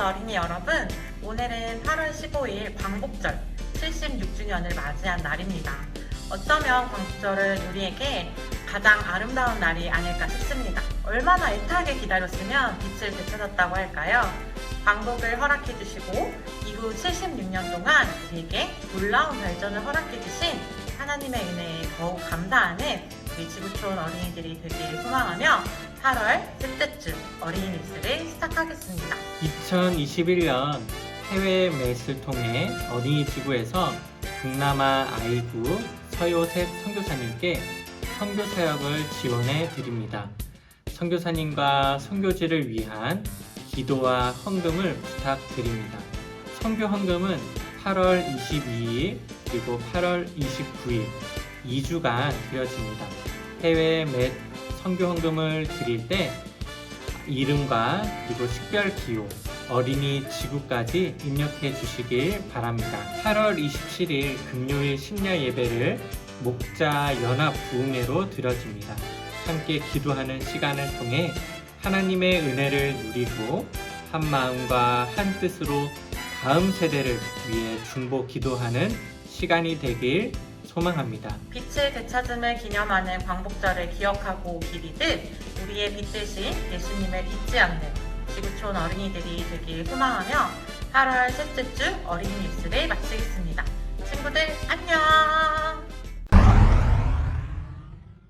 어린이 여러분, 오늘은 8월 15일 광복절 76주년을 맞이한 날입니다. 어쩌면 광복절은 우리에게 가장 아름다운 날이 아닐까 싶습니다. 얼마나 애타게 기다렸으면 빛을 되찾았다고 할까요? 광복을 허락해 주시고 이후 76년 동안 우리에게 놀라운 발전을 허락해 주신 하나님의 은혜에 더욱 감사하는 우리 지구촌 어린이들이 되기를 소망하며 8월 셋째 주 어린이 뉴스를 시작하겠습니다. 2021년 해외 매스를 통해 어린이 지구에서 동남아 아이구 서요셉 선교사님께 선교 사역을 지원해 드립니다. 선교사님과 선교지를 위한 기도와 헌금을 부탁드립니다. 선교 헌금은 8월 22일 그리고 8월 29일 2주간 드려집니다. 해외 매 선교 헌금을 드릴 때 이름과 그리고 식별 기호, 어린이 지구까지 입력해 주시길 바랍니다. 8월 27일 금요일 심야 예배를 목자 연합 부흥회로 드려집니다. 함께 기도하는 시간을 통해 하나님의 은혜를 누리고 한 마음과 한 뜻으로 다음 세대를 위해 중보 기도하는 시간이 되길 소망합니다. 빛을 되찾음을 기념하는 광복절을 기억하고 기리듯 우리의 빛 대신 예수님을 잊지 않는 지구촌 어린이들이 되길 소망하며 8월 셋째 주 어린이 뉴스를 마치겠습니다. 친구들 안녕!